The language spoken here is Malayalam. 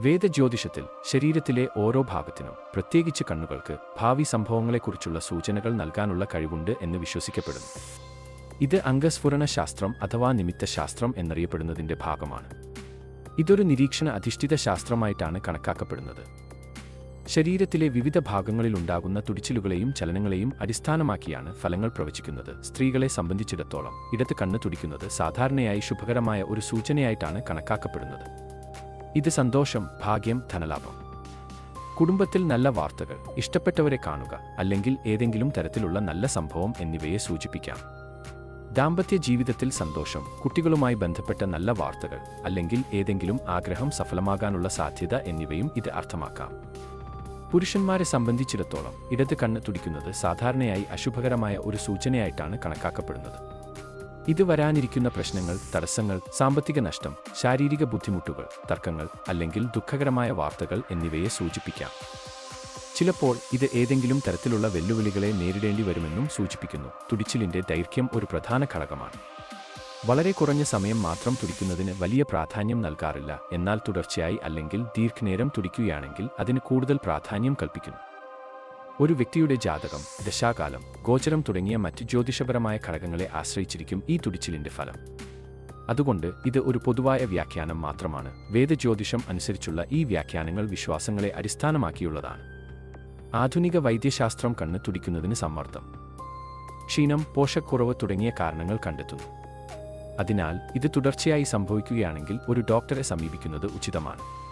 വേദജ്യോതിഷത്തിൽ ശരീരത്തിലെ ഓരോ ഭാഗത്തിനും പ്രത്യേകിച്ച് കണ്ണുകൾക്ക് ഭാവി സംഭവങ്ങളെക്കുറിച്ചുള്ള സൂചനകൾ നൽകാനുള്ള കഴിവുണ്ട് എന്ന് വിശ്വസിക്കപ്പെടുന്നു. ഇത് അംഗസ്ഫുരണ ശാസ്ത്രം അഥവാ നിമിത്ത ശാസ്ത്രം എന്നറിയപ്പെടുന്നതിന്റെ ഭാഗമാണ്. ഇതൊരു നിരീക്ഷണ അധിഷ്ഠിത ശാസ്ത്രമായിട്ടാണ് കണക്കാക്കപ്പെടുന്നത്. ശരീരത്തിലെ വിവിധ ഭാഗങ്ങളിൽ ഉണ്ടാകുന്ന തുടിച്ചിലുകളെയും ചലനങ്ങളെയും അടിസ്ഥാനമാക്കിയാണ് ഫലങ്ങൾ പ്രവചിക്കുന്നത്. സ്ത്രീകളെ സംബന്ധിച്ചിടത്തോളം ഇടത് കണ്ണ് തുടിക്കുന്നത് സാധാരണയായി ശുഭകരമായ ഒരു സൂചനയായിട്ടാണ് കണക്കാക്കപ്പെടുന്നത്. ഇത് സന്തോഷം ഭാഗ്യം ധനലാഭം. കുടുംബത്തിൽ നല്ല വാർത്തകൾ ഇഷ്ടപ്പെട്ടവരെ കാണുക അല്ലെങ്കിൽ ഏതെങ്കിലും തരത്തിലുള്ള നല്ല സംഭവം എന്നിവയെ സൂചിപ്പിക്കാം. ദാമ്പത്യ ജീവിതത്തിൽ സന്തോഷം കുട്ടികളുമായി ബന്ധപ്പെട്ട നല്ല വാർത്തകൾ അല്ലെങ്കിൽ ഏതെങ്കിലും ആഗ്രഹം സഫലമാകാനുള്ള സാധ്യത എന്നിവയും ഇത് അർത്ഥമാക്കാം. പുരുഷന്മാരെ സംബന്ധിച്ചിടത്തോളം ഇടത് കണ്ണ് തുടിക്കുന്നത് സാധാരണയായി അശുഭകരമായ ഒരു സൂചനയായിട്ടാണ് കണക്കാക്കപ്പെടുന്നത്. ഇത് വരാനിരിക്കുന്ന പ്രശ്നങ്ങൾ തടസ്സങ്ങൾ സാമ്പത്തിക നഷ്ടം ശാരീരിക ബുദ്ധിമുട്ടുകൾ തർക്കങ്ങൾ അല്ലെങ്കിൽ ദുഃഖകരമായ വാർത്തകൾ എന്നിവയെ സൂചിപ്പിക്കാം. ചിലപ്പോൾ ഇത് ഏതെങ്കിലും തരത്തിലുള്ള വെല്ലുവിളികളെ നേരിടേണ്ടി വരുമെന്നും സൂചിപ്പിക്കുന്നു. തുടിച്ചിലിന്റെ ദൈർഘ്യം ഒരു പ്രധാന ഘടകമാണ്. വളരെ കുറഞ്ഞ സമയം മാത്രം തുടിക്കുന്നതിന് വലിയ പ്രാധാന്യം നൽകാറില്ല. എന്നാൽ തുടർച്ചയായി അല്ലെങ്കിൽ ദീർഘനേരം തുടിക്കുകയാണെങ്കിൽ അതിന് കൂടുതൽ പ്രാധാന്യം കൽപ്പിക്കുന്നു. ഒരു വ്യക്തിയുടെ ജാതകം ദശാകാലം ഗോചരം തുടങ്ങിയ മറ്റ് ജ്യോതിഷപരമായ ഘടകങ്ങളെ ആശ്രയിച്ചിരിക്കും ഈ തുടിച്ചിലിന്റെ ഫലം. അതുകൊണ്ട് ഇത് ഒരു പൊതുവായ വ്യാഖ്യാനം മാത്രമാണ്. വേദജ്യോതിഷം അനുസരിച്ചുള്ള ഈ വ്യാഖ്യാനങ്ങൾ വിശ്വാസങ്ങളെ അടിസ്ഥാനമാക്കിയുള്ളതാണ്. ആധുനിക വൈദ്യശാസ്ത്രം കണ്ണ് തുടിക്കുന്നതിന് സമ്മർദ്ദം. ക്ഷീണം പോഷക്കുറവ് തുടങ്ങിയ കാരണങ്ങൾ കണ്ടെത്തുന്നു. അതിനാൽ ഇത് തുടർച്ചയായി സംഭവിക്കുകയാണെങ്കിൽ ഒരു ഡോക്ടറെ സമീപിക്കുന്നത് ഉചിതമാണ്.